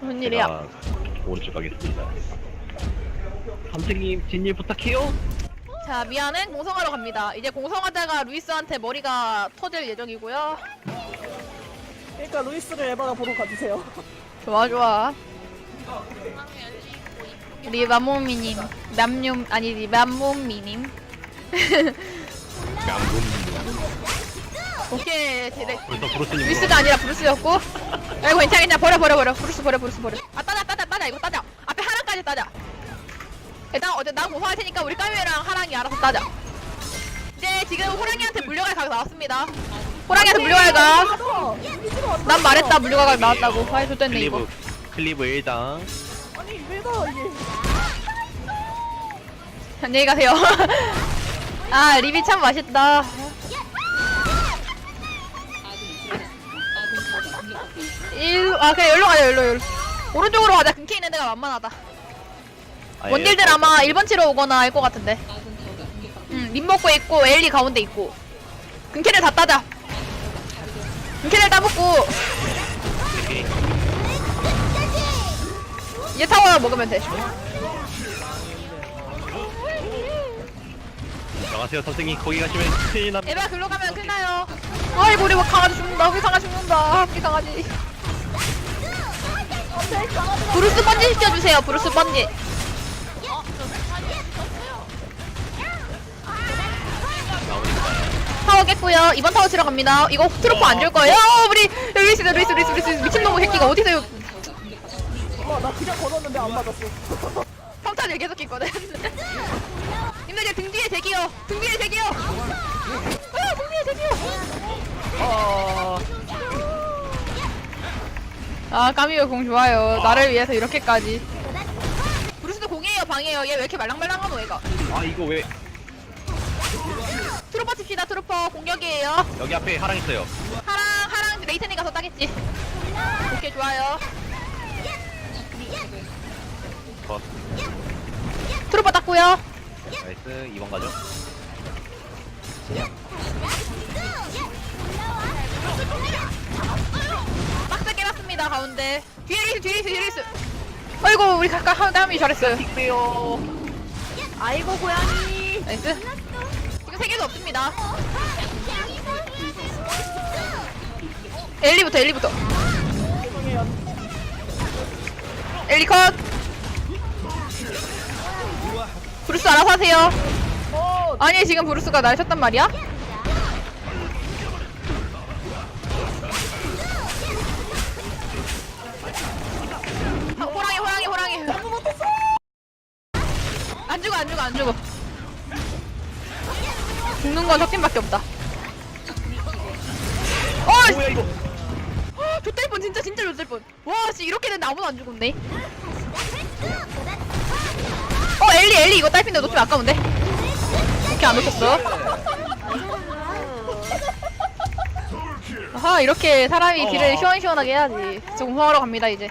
무슨 일이야? 제가 오른쪽 가겠습니다. 선생님 진일 부탁해요. 자, 미아는 공성하러 갑니다. 이제 공성하다가 루이스한테 머리가 터질 예정이고요. 그러니까 루이스를 에바가 보러 가주세요. 좋아, 좋아. 우리 맘모미님, 맘뇽, 아니, 맘모미님. 양궁. 오케이, 제대. 벌써 브루스님. 루이스가 아니라 브루스였고. 아이고, 괜찮아, 괜찮아. 버려, 버려, 버려. 브루스 버려, 브루스 버려. 아, 따자, 따자, 따자. 이거 따자. 앞에 하랑까지 따자. 일단, 어제 나 공성할 테니까 우리 까미랑 하랑이 알아서 따자. 이제 지금 호랑이한테 물려갈 각 나왔습니다. 호랑이한테 물려갈 각. 맞아! 루이스가 왔다! 난 말했다, 물려갈 각 나왔다고. 아이, 좋됐네, 이거. 클리브 클리브 1당. 아니, 왜가 이게. 안녕히 가세요. 아, 립이 참 맛있다. 일, 아, 그냥 여기로 가자, 여기로, 여기로. 오른쪽으로 가자. 근캐 있는 데가 만만하다. 아예 원딜들 아마 1번 치러 오거나 할 것 같은데. 응, 립 먹고 있고, 엘리 가운데 있고. 근캐를 다 따자. 근캐를 따먹고, 오케이. 이제 타워 먹으면 돼. 들어가세요 선생님. 거기 가시면 큰일 납니다. 에바 글로 가면 큰일 나요. 아이고, 우리 뭐 강아지 죽는다. 우리 강아지 죽는다. 우리 강아지. 브루스 번지 시켜주세요. 브루스 번지. 타워 깼고요. 이번 타워 치러 갑니다. 이거 트로프 안 줄 거예요. 어, 우리 루이스, 루이스, 루이스, 루이스 미친놈 새끼가 어디서 요 와, 나 그냥 걸었는데 안 맞았어. 평탄을 계속. 님들 이제 등 뒤에 대기요. 등 뒤에 대기요. 아, 등 뒤에 대기요. 어. 아 까미오 공 좋아요. 나를 위해서 이렇게까지. 브루스도 공이에요 방이에요. 얘 왜 이렇게 말랑말랑하노 얘가? 아 이거 왜? 트루퍼 칩시다 트루퍼. 공격이에요. 여기 앞에 하랑 있어요. 하랑 하랑. 레이튼이 가서 따겠지. 오케이 좋아요. 컷. 트루퍼 땄고요. 나이스. 2번 가죠. 깨봤습니다 가운데 뒤에 리스 뒤에 리스 뒤에 리스 아이고 우리 가까 하람이 잘했어요 픽세요. 아이고, 고양이. 나이스 지금 세 개도 없습니다 엘리부터 엘리부터 죄송해요. 엘리 컷 브루스 알아서 하세요 어, 아니 지금 브루스가 날 쳤단 말이야? 안 죽어. 죽는 건 석진밖에 없다. 어! 뭐야 이거? 좋될 뻔 진짜 진짜 좋될 뻔 와 씨 이렇게 된데 아무도 안 죽었네. 어 엘리 엘리 이거 딸핀데 놓치면 아까운데? 이렇게 안 놓쳤어? 아하 이렇게 사람이 길을 시원시원하게 해야지. 저 공성하러 갑니다 이제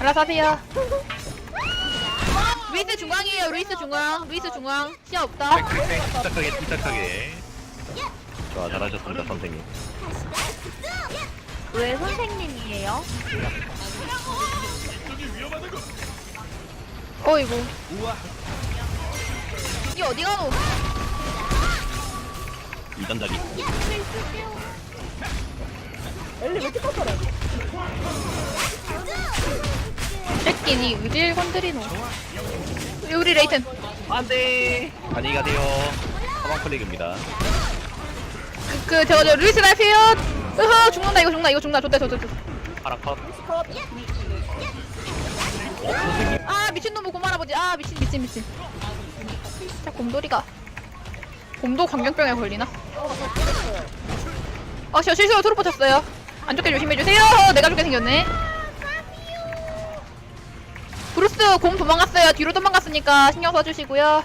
알아서 하세요 루이스 중앙이에요 루이스 중앙 루이스 중앙 시야 없다 빽빽빽 침착하게 침착하게. 좋아 잘하셨습니다 선생님. 왜 선생님이에요? 어이구 이 어디 가노 2단 자기. 엘리 왜 이렇게 떴더래? 새끼 니 의질 건드리노 우리 레이튼 안돼. 안녕히 가세요. 사방 클릭입니다. 그, 그 저거 저 루이스 날피요 으허 죽는다 이거 죽는다 이거 죽는다 좋대 좋대 좋대 하랑 컷. 컷. 어. 아 미친놈의 고말아버지 아 미친 미친 미친 자 곰돌이가 곰도 광견병에 걸리나? 아저 실수로 트로퍼 쳤어요 안 좋게 조심해주세요 내가 죽게 생겼네 브루스 곰 도망갔어요 뒤로 도망갔으니까 신경 써주시고요.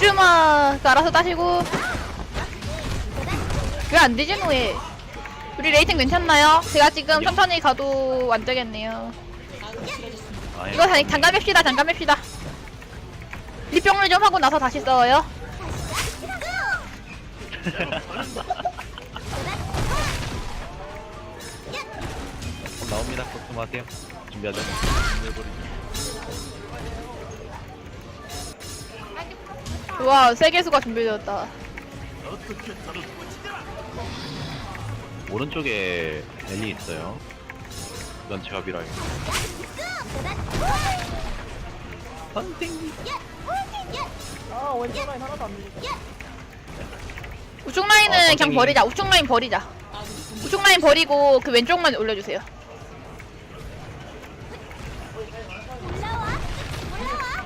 쭈마 그 알아서 따시고 왜 안 되지 노예 우리 레이팅 괜찮나요? 제가 지금 천천히 가도 안 되겠네요. 이거 자- 잠깐 뺍시다, 잠깐 뺍시다. 리병을 좀 하고 나서 다시 싸워요. 나옵니다. 걱정 마세요. 준비하자. 와, 세계수가 준비되었다. 오른쪽에 엘리 있어요. 이건 제가 밀어요. 아 왼쪽 라인 하나도 안 밀리고 우측 어, 라인은 그냥 선생님. 버리자. 우측 라인 버리자. 우측 라인 버리고 그 왼쪽만 올려주세요.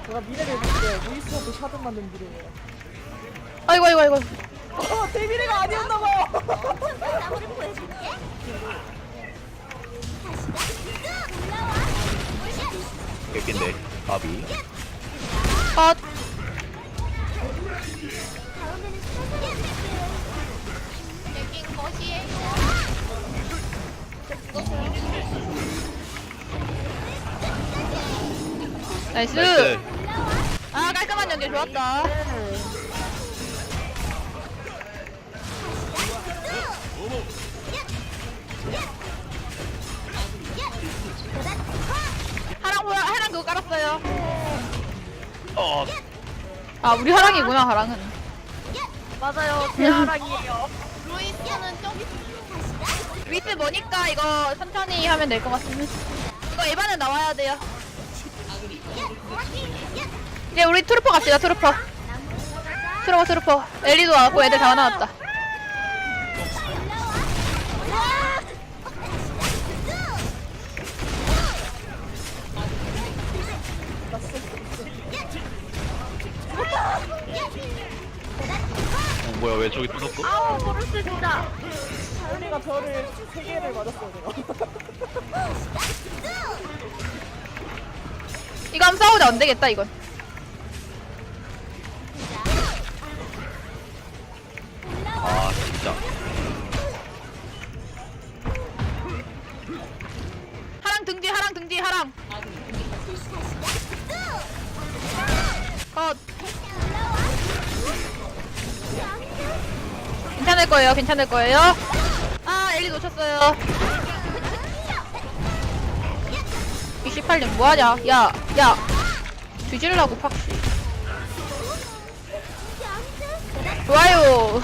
제가 미래를 볼게 루이스한테 샤드 만든 미래예요 아이고, 아이고, 아이고. 어, 제 미래가 아니었나봐요 깼긴데 바비. 컷. 나이스. 나이스. 아 깔끔한 연계 좋았다. 하랑 뭐야? 하랑 그거 깔았어요. 어. 아 우리 하랑이구나 하랑은. 맞아요 제 하랑이에요 루이스 뭐니까 이거 천천히 하면 될 것 같습니다. 이거 에바는 나와야 돼요. 이제 우리 트루퍼 갑시다 트루퍼. 트루퍼 트루퍼. 엘리도 나왔고 애들 다 나왔다. 뭐야 왜 저기 뚫었어? 소리가 저를 세 개를 맞았어요 내가 이거 한번 싸우자 안 되겠다 이건. 아 진짜. 하랑 등 뒤 하랑 등 뒤 하랑. 컷. 괜찮을 거예요 괜찮을 거예요. 아 엘리 놓쳤어요. 이 18년 뭐하냐? 야, 야, 뒤질라고 팍씨. 좋아요.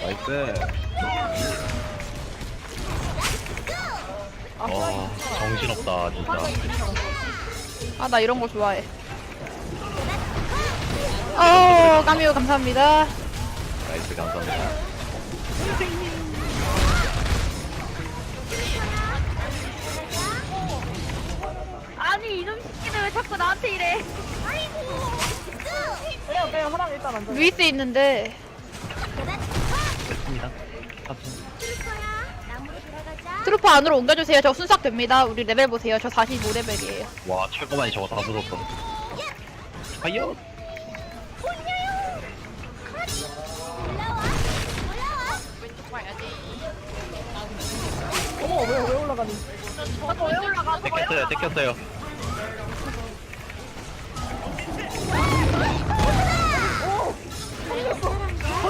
나이스. 와 정신없다 진짜. 아 나 이런 거 좋아해. 어 까미오 감사합니다. 나이스 감사합니다. 아니 이놈 새끼들 왜 자꾸 나한테 이래? 빼요 빼요 하랑 일단 앉아 루이스 있는데 됐습니다. 탑승. 트루퍼 안으로 옮겨주세요. 저 순삭 됩니다. 우리 레벨 보세요. 저 45레벨이에요. 와 최고만이 저거 다 부쉈어. 아이요. 어머 왜, 왜 올라가니 뺏겼어요 뺏겼어요.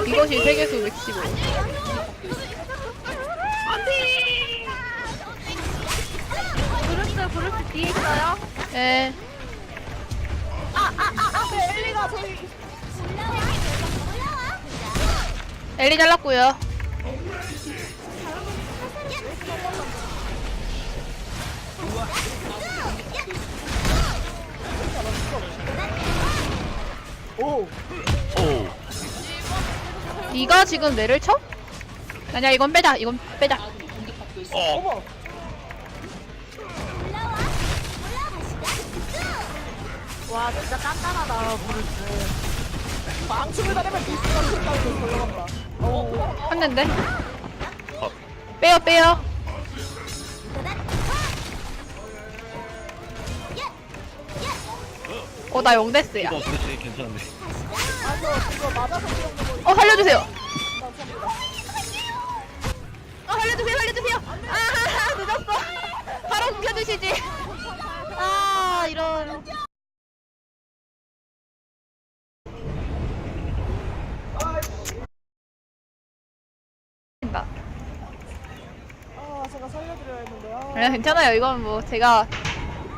이것이 세계수 맥시고. 브루스 브루스 뒤에 있어요? 예. 앞에 엘리가 저희 엘리 잘랐고요. 오 오. 네가 지금 뇌를 쳐? 아니야 이건 빼자. 이건 빼자. 어. 어머 와 진짜 단단하다 브루스. 망치를 다리면 비슷한 생각이 걸려간다 어 했는데. 컷. 빼요 빼요. 어 나 영데스야. 이거 그렇지 괜찮은데. 아저 이거 맞아서 그런 거어 살려주세요. 어 살려주세요 살려주세요. 살리시지. 아 이런. 다아 제가 살려드려야 했는데 아 네, 괜찮아요. 이건 뭐 제가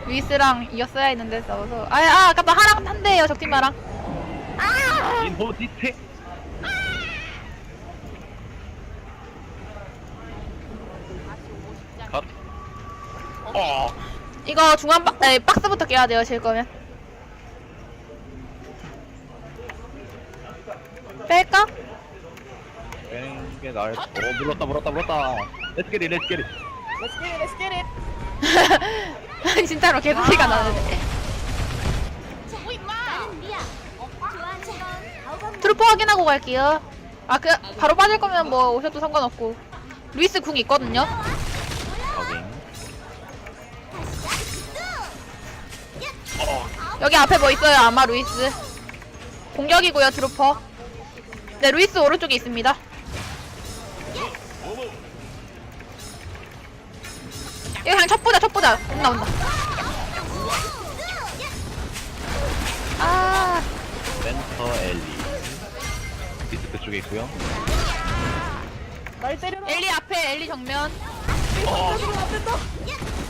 루이스랑 이겼어야 했는데 싸워서. 아, 아 아깝다. 하랑 한대요 적팀마랑. 인호 디테. 컷. 어. 이거 중앙 박, 에, 박스부터 깨야 돼요. 질 거면. 뺄까? 게 나을. 어 물었다 물었다 물었다. Get it. Let's get it let's get it 진짜로 계속 티가 나는데. 트루퍼 확인하고 갈게요. 아, 그, 바로 빠질 거면 뭐 오셔도 상관없고. 루이스 궁 있거든요. 확인. 여기 앞에 뭐 있어요, 아마 루이스. 공격이고요, 트루퍼. 네, 루이스 오른쪽에 있습니다. 이거 그냥 첫 보자, 첫 보자. 온다, 온다. 아, 센터 엘리. 디스크 쪽에 있고요. 날 때려라 엘리 앞에, 엘리 정면. 환자들은 안 된다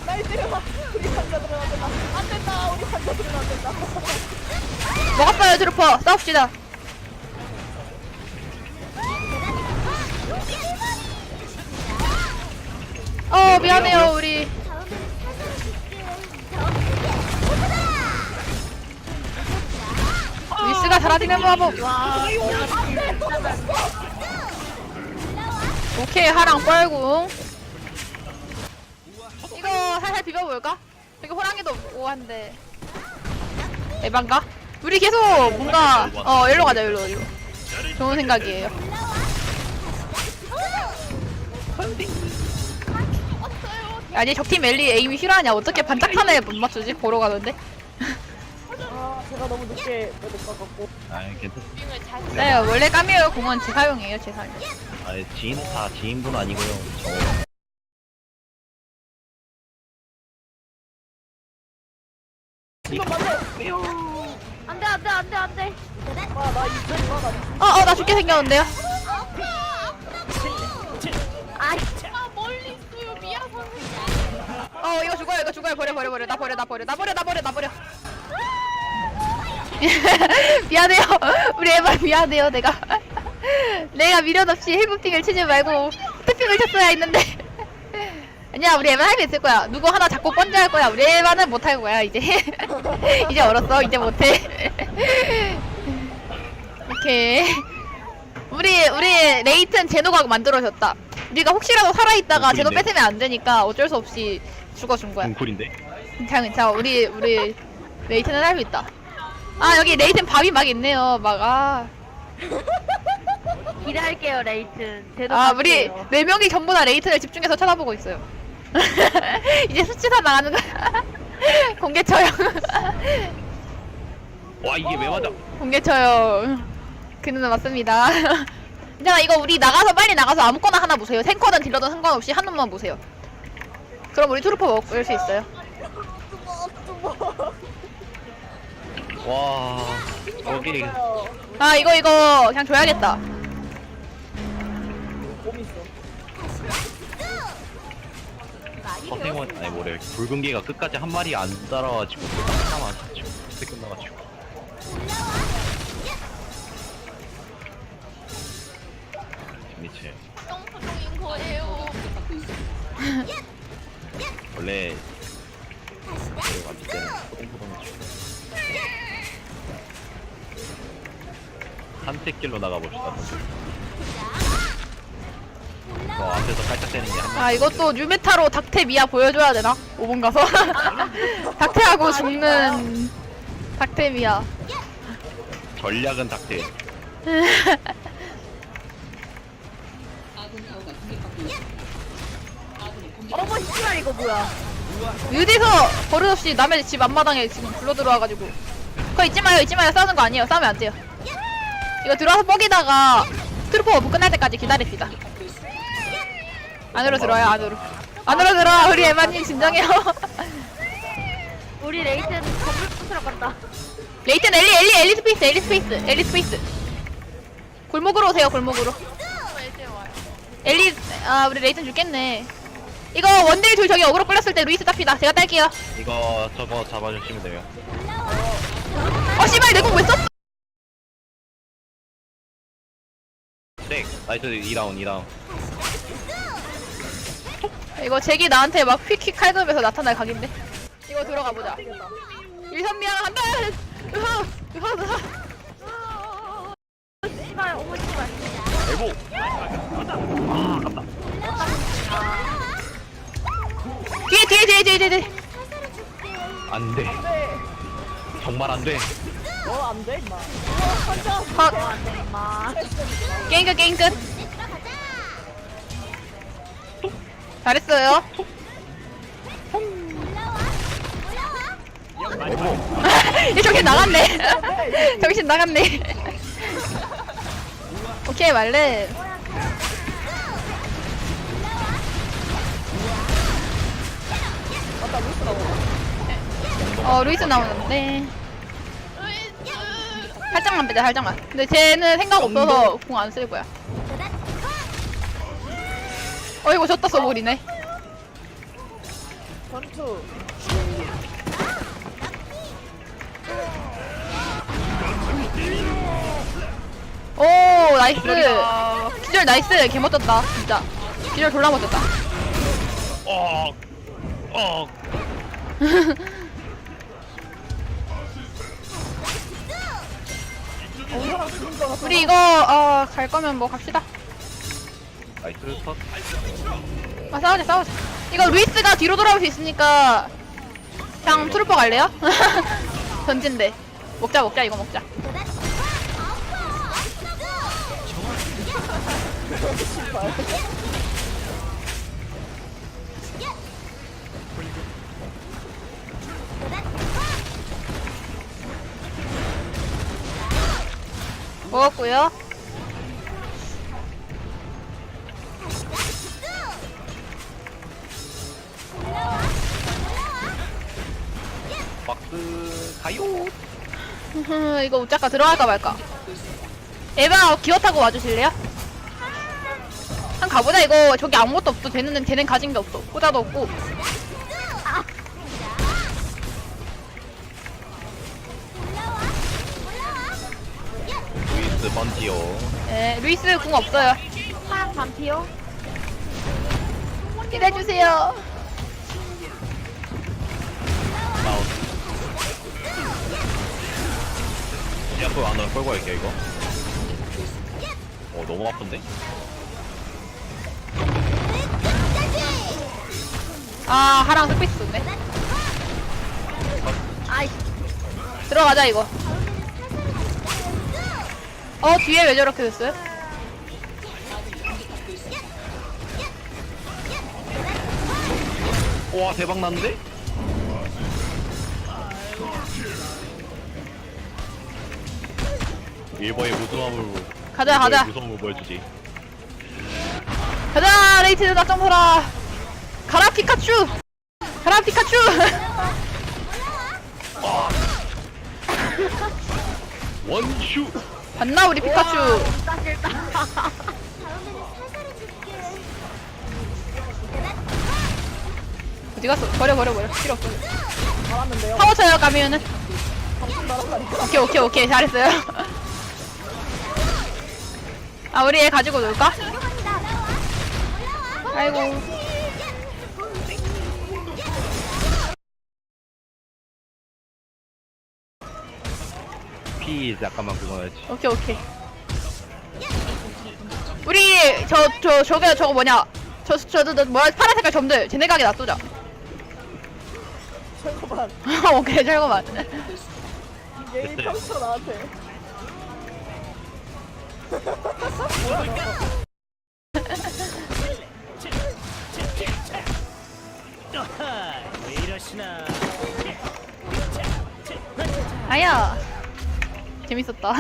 날 때려라 우리 환자들은 안 된다 안 된다 우리 환자들은 안 된다 먹었어요, 트루퍼. 싸웁시다. 어, 미안해요, 우리. 루이스가 사라지면 뭐하고. 오케이, 하랑 뻘궁. 이거 살살 비벼볼까? 여기 호랑이도 없고 한데. 에반가? 우리 계속 뭔가, 어, 일로 가자, 일로, 일로. 좋은 생각이에요. 아니, 적팀 엘리 에임이 실화냐? 어떻게 반짝하네 못 맞추지? 보러 가는데? 아 제가 너무 늦게 못 가갖고 아 괜찮. 네, 원래 까미오 공원 재사용이에요, 재사용. 아 지인 다 지인분 아니고요. 저 이거 맞아 안돼 안돼 안돼 안돼. 아나 이거 나 어, 어, 나 죽게 생겼는데요? 아이 어, 이거 죽어요, 이거 죽어요. 버려, 버려, 버려. 나 버려, 나 버려, 나 버려, 나 버려, 나 버려. 미안해요. 우리 에바 미안해요, 내가. 내가 미련 없이 힐부핑을 치지 말고 스피핑을 쳤어야 했는데. 아니야, 우리 에바 할수 있을 거야. 누구 하나 잡고 번져 할 거야. 우리 에바는 못 할 거야, 이제. 이제 얼었어, 이제 못 해. 오케이. 우리, 우리 레이튼 제노가 만들어졌다. 우리가 혹시라도 살아있다가 제노? 뺏으면 안 되니까 어쩔 수 없이 죽어준 거야. 괜찮아, 괜찮아. 우리, 우리, 레이튼은 할 수 있다. 아, 여기 레이튼 밥이 막 있네요. 막, 아. 기대할게요 레이튼. 아, 우리 갈게요. 네 명이 전부 다 레이튼을 집중해서 쳐다보고 있어요. 이제 수치사 나가는 거야. 공개 처형. 와 이게 왜 맞아? 공개 처형. 그 누나 맞습니다. 괜찮아, 이거 우리 나가서 빨리 나가서 아무거나 하나 보세요. 탱커든 딜러든 상관없이 한 놈만 보세요. 그럼 우리 트루퍼 먹을 수 있어요. 와 여기 아, 이거, 이거, 그냥 줘야겠다. 몸 있어 서생원 아니 뭐래 붉은 개가 끝까지 한 마리 안 따라와가지고 하나만 그때 끝나가지고. 미체. 원래 이거 산책길로 나가봅시다. 저 앞에서 깔짝대는 게 한 아 이것도 뉴메타로 닥테 미아 보여줘야 되나? 5분 가서? 닥테하고 죽는 닥테 미아. 전략은 닥대 어머 씨발 이거 뭐야? 어디서 버릇없이 남의 집 앞마당에 지금 불러 들어와가지고. 그거 잊지 마요 잊지 마요. 싸우는 거 아니에요. 싸우면 안 돼요 이거 들어와서 뻑이다가 트루퍼 오브 끝날 때까지 기다립시다. 안으로 들어와요 안으로. 안으로 들어와 우리 에마님 진정해요. 우리 레이튼 건물 부수러 간다. 레이튼 엘리 엘리 엘리 스페이스 엘리 스페이스 엘리 스페이스. 골목으로 오세요 골목으로. 엘리 아 우리 레이튼 죽겠네. 이거 원딜 둘 저기 어그로 끌렸을 때 루이스 tap이다. 제가 딸게요. 이거 저거 잡아주시면 돼요. 어 씨발 내 공 왜 썼어 나이스 2라운 2라운. 이거 잭이 나한테 막 휙휙 칼급에서 나타날 각인데 이거 들어가 보자 일선미야 한다 으하 으하 으하 씨발, 어머, 씨발. 아, 아깝다. 뒤에 뒤에 뒤에 뒤에 뒤에 뒤에. 안 돼. 정말 안 돼. 너안 돼, 임마. 컷안 돼, 임마. 게임 끝 게임 끝 잘했어요. 얘 정신 나갔네 정신 나갔네 오케이 말레 맞다, 루스 나오네. 어 루이스 나오는데 살짝만 빼자 살짝만. 근데 쟤는 생각 없어서 공 안 쓸 거야. 어이구 졌다 써버리네. 전투. 오 나이스. 기절 나이스. 개 멋졌다 진짜. 기절 졸라 멋졌다. 어. 어. 우리 이거 어, 갈 거면 뭐 갑시다 나이스 컷. 아 싸우자 싸우자 이거 루이스가 뒤로 돌아올 수 있으니까 그냥 트루퍼 갈래요? 던진대 먹자 먹자 이거 먹자 먹었고요. 박스 가요. 흠, 이거 우짜까 들어갈까 말까. 에바 기어 타고 와주실래요? 한 가보자 이거. 저기 아무것도 없어 쟤는 쟤는 가진 게 없어. 호자도 없고 루이스 번지요. 네 루이스 궁 없어요 파랑 반피요? 기대해주세요 다운. 시야프 안으로 끌고 갈게요 이거. 어 너무 아픈데? 아 하랑 스페이스 좋네 아이, 들어가자 이거 어 뒤에 왜 저렇게 됐어요? 와 대박 났는데? 일버의 무서움을 가자 가자 무서움을 보여주지. 가자 레이트 나 점프라 가라 피카츄 가라 피카츄 원슈. 봤나 우리 피카츄 진짜 싫다. 어디 갔어 버려 버려 버려 필요 없어 알았는데요. 파워 쳐요 가면은. 오케이 오케이 오케이 잘했어요 아 우리 얘 가지고 놀까? 아이고 피 잠깐만 그거야지. 오케이 오케이 우리 저 저 저 게 저거 뭐냐 저 저저 저, 뭐야 파란 색깔 점들 쟤네 가게 놔두자 잠깐만. 오케이 잠깐만 얘이 됐어요. 평소 나한테. 왜 이러시나? 아야 재밌었다.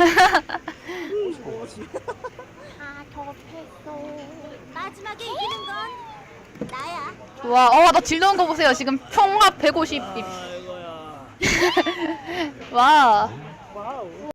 마지막에 이기는 건 나야. 좋아 어나 질 넣은 거 보세요 지금 총합 150 아이고야. 와